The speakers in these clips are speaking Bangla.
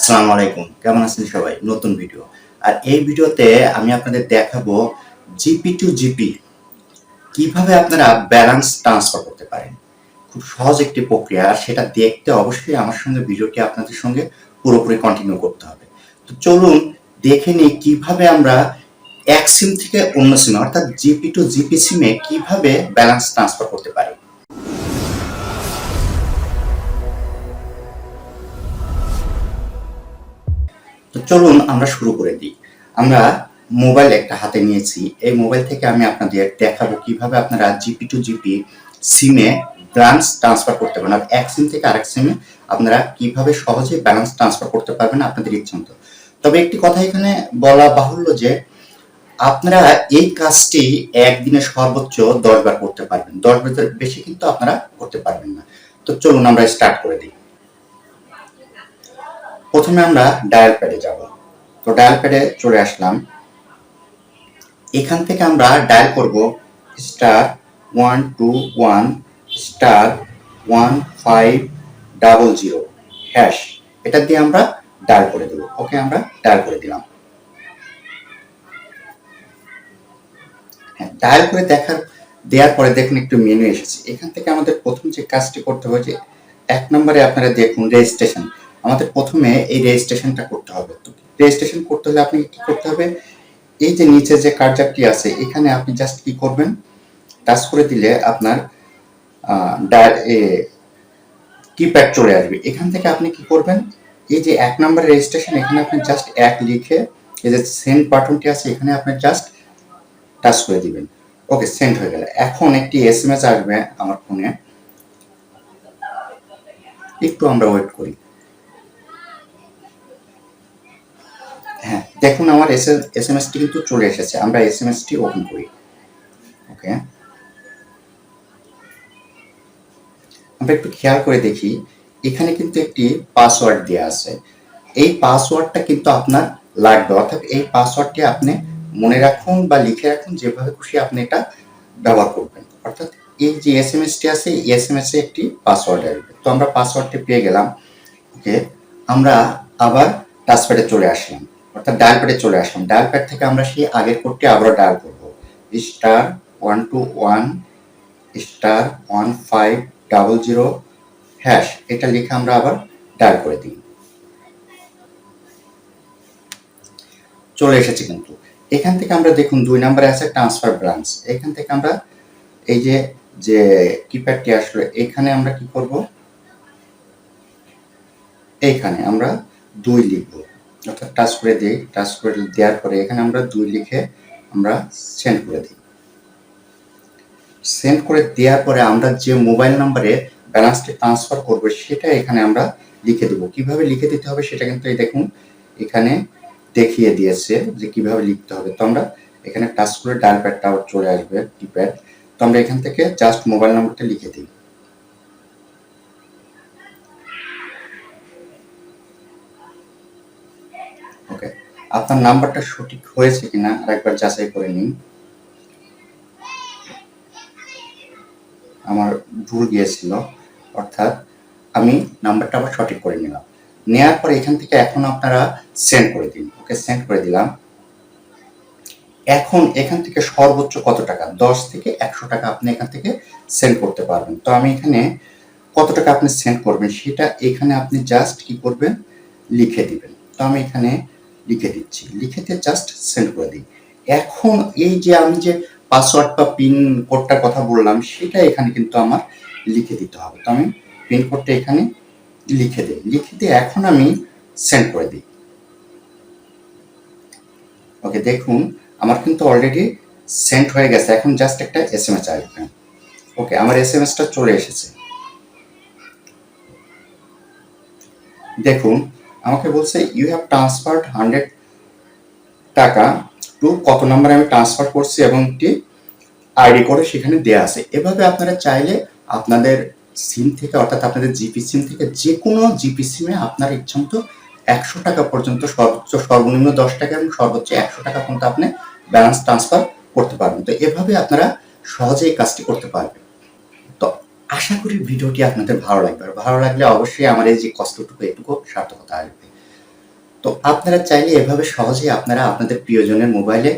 আসসালামু আলাইকুম। কেমন আছেন সবাই? নতুন ভিডিও। আর এই ভিডিওতে আমি আপনাদের দেখাবো জিপি টু জিপি কীভাবে আপনারা ব্যালেন্স ট্রান্সফার করতে পারেন। খুব সহজ একটি প্রক্রিয়া, আর সেটা দেখতে অবশ্যই আমার সঙ্গে ভিডিওটি আপনাদের সঙ্গে পুরোপুরি কন্টিনিউ করতে হবে। তো চলুন দেখে নিই কীভাবে আমরা এক সিম থেকে অন্য সিমে অর্থাৎ জিপি টু জিপি সিমে কীভাবে ব্যালেন্স ট্রান্সফার করতে পারি। চলুন আমরা শুরু করে দিই। আমরা মোবাইল একটা হাতে নিয়েছি। এই মোবাইল থেকে আমি আপনাদের দেখাবো কীভাবে আপনারা জিপি টু জিপি সিমে ব্যালেন্স ট্রান্সফার করতে পারেন আর এক সিম থেকে আরেক সিমে আপনারা কীভাবে সহজে ব্যালেন্স ট্রান্সফার করতে পারবেন আপনাদের ইচ্ছে মতো। তবে একটি কথা এখানে বলা বাহুল্য যে আপনারা এই কাজটি একদিনে সর্বোচ্চ দশ বার করতে পারবেন। দশ বার বেশি কিন্তু আপনারা করতে পারবেন না। তো চলুন আমরা স্টার্ট করে দিই। প্রথমে আমরা ডায়াল প্যাডে যাব। তো ডায়াল প্যাডে চলে আসলাম। এখান থেকে আমরা ডায়াল করব star one two one star one five double zero hash এটা দিয়ে আমরা ডায়াল করে দেবো। ওকে, আমরা ডায়াল করে দিলাম। হ্যাঁ ডায়াল করে দেখার, দেওয়ার পরে দেখুন একটু মেনু এসেছে। এখান থেকে আমাদের প্রথম যে কাজটি করতে যে এক নম্বরে আপনারা দেখুন রেজিস্ট্রেশন আমাদের প্রথমে এই রেজিস্ট্রেশনটা করতে হবে। তো রেজিস্ট্রেশন করতে হলে আপনি কি করতে হবে? এই যে নিচে যে কার্জারটি আছে, এখানে আপনি জাস্ট কি করবেন? টাচ করে দিলে আপনার কিপ্যাড চলে আসবে। এখান থেকে আপনি কি করবেন? এই যে এক নম্বর রেজিস্ট্রেশন এখানে আপনি জাস্ট এক লিখে, এই যে সেন্ড বাটনটি আছে, এখানে আপনি জাস্ট টাচ করে দিবেন। ওকে সেন্ড হয়ে গেল। এখন একটি এস এম এস আসবে আমার ফোনে। একটু আমরা ওয়েট করি। হ্যাঁ দেখুন আমার এস এম এসটি কিন্তু চলে এসেছে, আমরা এস এম এসটি ওপেন করি। ওকে? আমরা একটু খেয়াল করে দেখি, এখানে কিন্তু একটি পাসওয়ার্ড দেওয়া আছে। এই পাসওয়ার্ডটা কিন্তু আপনার লাগবে, অর্থাৎ এই পাসওয়ার্ডটি আপনি মনে রাখুন বা লিখে রাখুন, যেভাবে খুশি আপনি এটা ব্যবহার করবেন। অর্থাৎ এই যে এস এম এসটি আছে, এই এস এম এস এ একটি পাসওয়ার্ড আসবে। তো আমরা পাসওয়ার্ডটি পেয়ে গেলাম। ওকে? আমরা আবার টাচপ্যাডে চলে আসলাম। অর্থাৎ ডায়াল প্যাডে চলে আসলাম। ডায়াল প্যাড থেকে আমরা সেই আগের কোডটি আবারও ডায়াল করব। Star one two one, star one five double zero, hash, এটা লিখে আমরা আবার ডায়াল করে দিই। চলে এসেছে কিন্তু। এখান থেকে আমরা দেখুন, দুই নম্বরে আছে ট্রান্সফার ব্রাঞ্চ এখান থেকে আমরা এই যে যে কিপ্যাডটি আসলে, এখানে আমরা কি করব? এইখানে আমরা দুই লিখব। অর্থাৎ টাচ করে দিই টাচ করে দেওয়ার পরে এখানে আমরা দুই লিখে আমরা সেন্ড করে দিই। সেন্ড করে দেওয়ার পরে আমরা যে মোবাইল নাম্বারে ব্যালেন্সটি ট্রান্সফার করব, সেটা এখানে আমরা লিখে দেবো। কীভাবে লিখে দিতে হবে সেটা কিন্তু এই দেখুন, এখানে দেখিয়ে দিয়েছে যে কীভাবে লিখতে হবে। তো আমরা এখানে টাচ করে ডায়াল প্যাডটা চলে আসবে কিপ্যাড তো আমরা এখান থেকে জাস্ট মোবাইল নাম্বারটা লিখে দিই ওকে আপনার নাম্বারটা সঠিক হয়েছে কিনা আরেকবার যাচাই করে নিন। আমার ভুল গিয়েছিল, অর্থাৎ আমি নাম্বারটা আবার সঠিক করে নিলাম। নেওয়ার পর এখান থেকে এখন আপনারা সেন্ড করে দিন। ওকে সেন্ড করে দিলাম। এখন এখান থেকে সর্বোচ্চ কত টাকা? দশ থেকে একশো টাকা আপনি এখান থেকে সেন্ড করতে পারবেন। তো আমি এখানে কত টাকা আপনি সেন্ড করবেন সেটা এখানে আপনি জাস্ট কি করবেন? লিখে দিবেন। তো আমি এখানে লিখে দিচ্ছি। লিখে দিয়ে জাস্ট সেন্ড করে দিই। এখন এই যে আমি যে পাসওয়ার্ড বা পিন কোডটার কথা বললাম, সেটা এখানে কিন্তু আমার লিখে দিতে হবে। তো আমি পিন কোডটা এখানে লিখে দিই। লিখে দিয়ে এখন আমি সেন্ড করে দিই। ওকে দেখুন, আমার কিন্তু অলরেডি সেন্ড হয়ে গেছে। এখন জাস্ট একটা এস এম এস আসবে। ওকে আমার এস এম এসটা চলে এসেছে। দেখুন আমাকে বলছে ইউ হ্যাভ ট্রান্সফার্ড হান্ড্রেড টাকা টু কত নাম্বারে আমি ট্রান্সফার করছি এবং একটি আইডি করে সেখানে দেওয়া আছে। এভাবে আপনারা চাইলে আপনাদের সিম থেকে, অর্থাৎ আপনাদের জিপি সিম থেকে যে কোনো জিপি সিমে আপনার ইচ্ছা মতো একশো টাকা পর্যন্ত সর্বোচ্চ, সর্বনিম্ন দশ টাকা এবং সর্বোচ্চ একশো টাকা পর্যন্ত আপনি ব্যালেন্স ট্রান্সফার করতে পারবেন। তো এভাবে আপনারা সহজেই কাজটি করতে পারবেন। তো আশা করি ভিডিওটি আপনাদের ভালো লাগবে। আর ভালো লাগলে অবশ্যই আমার এই যে কষ্টটুকু এটুকু সার্থকতা আসবে। তো আপনারা চাইলে এভাবে সহজেই আপনারা আপনাদের প্রিয়জনের মোবাইলে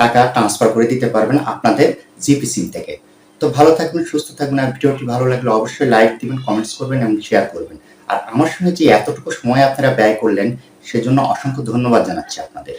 টাকা ট্রান্সফার করে দিতে পারবেন আপনাদের জিপি সিম থেকে। তো ভালো থাকবেন, সুস্থ থাকবেন। আর ভিডিওটি ভালো লাগলে অবশ্যই লাইক দিবেন কমেন্টস করবেন এবং শেয়ার করবেন। আর আমার সঙ্গে যে এতটুকু সময় আপনারা ব্যয় করলেন, সেজন্য অসংখ্য ধন্যবাদ জানাচ্ছি আপনাদের।